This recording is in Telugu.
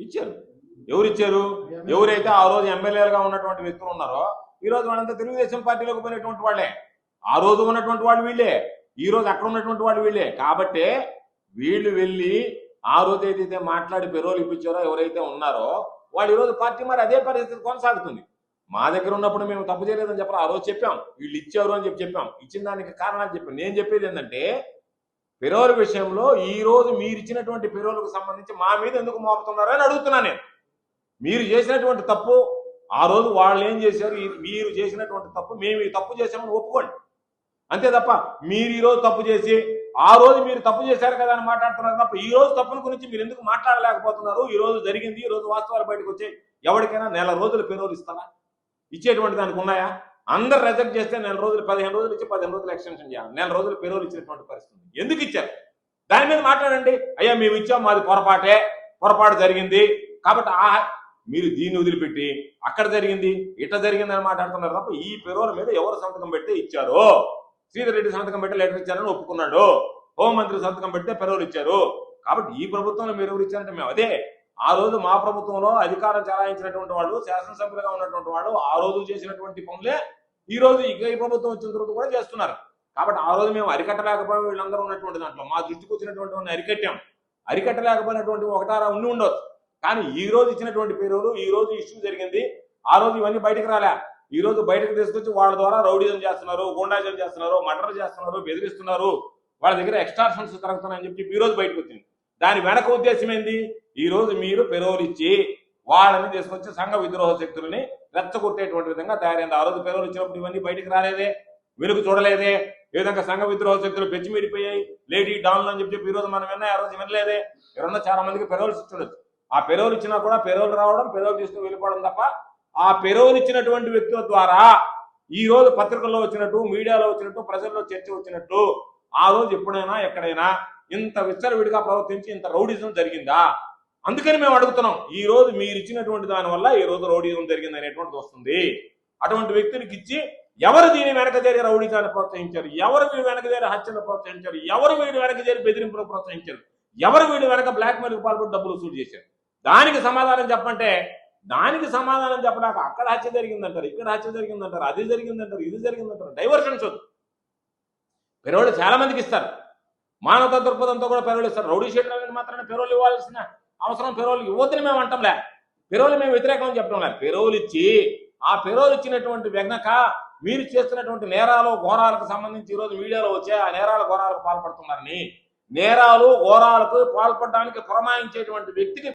ఇచ్చారు. ఎవరు ఇచ్చారు ఎవరైతే ఆ రోజు ఎమ్మెల్యేలుగా ఉన్నటువంటి వ్యక్తులు ఉన్నారో ఈ రోజు వాళ్ళంతా తెలుగుదేశం పార్టీలోకి పోయినటువంటి వాళ్ళే. ఆ రోజు ఉన్నటువంటి వాళ్ళు వీళ్ళే. ఈ రోజు అక్కడ ఉన్నటువంటి వాళ్ళు వీళ్ళే. కాబట్టే వీళ్ళు వెళ్ళి ఆ రోజు ఏదైతే మాట్లాడి పెరోలు ఇప్పించారో ఎవరైతే ఉన్నారో వాళ్ళు ఈరోజు పార్టీ మరి అదే పరిస్థితి కొనసాగుతుంది. మా దగ్గర ఉన్నప్పుడు మేము తప్పు చేయలేదని చెప్పారు ఆ రోజు చెప్పాం. వీళ్ళు ఇచ్చారు అని చెప్పి చెప్పాం. ఇచ్చిన దానికి కారణాలు చెప్పాం. నేను చెప్పేది ఏంటంటే పెరోల్ విషయంలో ఈ రోజు మీరు ఇచ్చినటువంటి పెరోలకు సంబంధించి మా మీద ఎందుకు మోపుతున్నారు అని అడుగుతున్నా నేను. మీరు చేసినటువంటి తప్పు ఆ రోజు వాళ్ళు ఏం చేశారు? మీరు చేసినటువంటి తప్పు మేము ఈ తప్పు చేసామని ఒప్పుకోండి. అంతే తప్ప మీరు ఈరోజు తప్పు చేసి ఆ రోజు మీరు తప్పు చేశారు కదా అని మాట్లాడుతున్నారు తప్ప ఈ రోజు తప్పుల గురించి మీరు ఎందుకు మాట్లాడలేకపోతున్నారు? ఈ రోజు జరిగింది ఈ రోజు వాస్తవాలు బయటకు వచ్చాయి. ఎవరికైనా నెల రోజులు పెరోలు ఇస్తారా ఇచ్చేటువంటి దానికి ఉన్నాయా? అందరు రిజెక్ట్ చేస్తే నెల రోజులు పదిహేను రోజులు ఇచ్చి పదిహేను రోజులు ఎక్స్టెన్షన్ చేయాలి. నెల రోజులు పెరోలు ఇచ్చినటువంటి పరిస్థితి ఎందుకు ఇచ్చారు? దాని మీద మాట్లాడండి. అయ్యా మేము ఇచ్చాం మాది పొరపాటే. పొరపాటు జరిగింది. కాబట్టి ఆ మీరు దీన్ని వదిలిపెట్టి అక్కడ జరిగింది ఇట్ట జరిగింది అని మాట్లాడుతున్నారు తప్ప ఈ పెరోల మీద ఎవరు సంతకం పెడితే ఇచ్చారు? శ్రీధర్ రెడ్డి సంతకం పెట్టి లెటర్ ఇచ్చారని ఒప్పుకున్నాడు. హోంమంత్రి సంతకం పెడితే పెరోలు ఇచ్చారు. కాబట్టి ఈ ప్రభుత్వంలో మీరు ఎవరు ఇచ్చారంటే మేము అదే. ఆ రోజు మా ప్రభుత్వంలో అధికారం చలాయించినటువంటి వాళ్ళు శాసనసభ్యులుగా ఉన్నటువంటి వాళ్ళు ఆ రోజు చేసినటువంటి పనులే ఈ రోజు ఇక ఈ ప్రభుత్వం వచ్చిన తర్వాత కూడా చేస్తున్నారు. కాబట్టి ఆ రోజు మేము అరికట్టలేకపోయి వీళ్ళందరూ ఉన్నటువంటి దాంట్లో. మా దృష్టికి వచ్చినటువంటి అరికట్టాం. అరికట్టలేకపోయినటువంటి ఒకటారా ఉండి ఉండొచ్చు. కానీ ఈ రోజు ఇచ్చినటువంటి పేరులు ఈ రోజు ఇష్యూ జరిగింది. ఆ రోజు ఇవన్నీ బయటకు రాలే. ఈ రోజు బయటకు తీసుకొచ్చి వాళ్ళ ద్వారా రౌడీజం చేస్తున్నారు గూండాజం చేస్తున్నారు మర్డర్ చేస్తున్నారు బెదిరిస్తున్నారు. వాళ్ళ దగ్గర ఎక్స్టార్షన్స్ జరుగుతున్నాయని చెప్పి ఈ రోజు బయటకు వచ్చింది. దాని వెనక ఉద్దేశం ఏంది? ఈ రోజు మీరు పెరోలిచ్చి వాళ్ళని తీసుకొచ్చి సంఘ విద్రోహ శక్తులని రెచ్చగొట్టేటువంటి విధంగా తయారైంది. ఆ రోజు పిల్లలు వచ్చినప్పుడు ఇవన్నీ బయటకు రాలేదే వెలుగు చూడలేదే ఏ విధంగా సంఘ విద్రోహ శక్తులు పెచ్చిమిడిపోయాయి లేడీ డాన్లు అని చెప్పి ఈ రోజు మనం విన్నా ఆ రోజు వినలేదే. ఎవరన్నా చాలా మందికి పెరోల్స్ ఇచ్చుండొచ్చు. ఆ పెరోలు ఇచ్చినా కూడా పెరోలు రావడం పెరోలు తీసుకుని వెళ్ళిపోవడం తప్ప ఆ పెరోలు ఇచ్చినటువంటి వ్యక్తుల ద్వారా ఈ రోజు పత్రికల్లో వచ్చినట్టు మీడియాలో వచ్చినట్టు ప్రజల్లో చర్చ వచ్చినట్టు ఆ రోజు ఎప్పుడైనా ఎక్కడైనా ఇంత విచ్చలవిడిగా ప్రవర్తించి ఇంత రౌడిజం జరిగిందా? అందుకని మేము అడుగుతున్నాం ఈ రోజు మీరు ఇచ్చినటువంటి దాని వల్ల ఈ రోజు రౌడీ జరిగింది అనేటువంటిది వస్తుంది. అటువంటి వ్యక్తులకు ఇచ్చి ఎవరు దీని వెనక చేరి రౌడీజాన్ని ప్రోత్సహించారు? ఎవరు వీడి వెనక చేరి హత్యను ప్రోత్సహించారు? ఎవరు వీడి వెనక చేరి బెదిరింపులు ప్రోత్సహించారు? ఎవరు వీడి వెనక బ్లాక్ మెయిల్కి పాల్పడి డబ్బులు వసూలు చేశారు? దానికి సమాధానం చెప్పంటే దానికి సమాధానం చెప్పడానికి అక్కడ హత్య జరిగిందంటారు ఇక్కడ హత్య జరిగిందంటారు అది జరిగిందంటారు ఇది జరిగిందంటారు. డైవర్షన్స్ వద్దు పెరవాళ్ళు చాలా మందికి ఇస్తారు. మానవతా దృక్పథంతో కూడా పెరవలు ఇస్తారు. రౌడీ షీట్ల మాత్రమే పెరవలు ఇవ్వాల్సిన అవసరం పెరోలు ఇవ్వద్దని మేము అంటాంలే. పెరోలు మేము వ్యతిరేకం చెప్పడం లేదు పెరోలు ఇచ్చి ఆ పెరోలు ఇచ్చినటువంటి వెనక మీరు చేస్తున్నటువంటి నేరాలు ఘోరాలకు సంబంధించి ఈరోజు మీడియాలో వచ్చే ఆ నేరాల ఘోరాలకు పాల్పడుతున్నారని. నేరాలు ఘోరాలకు పాల్పడడానికి పురమాయించేటువంటి వ్యక్తికి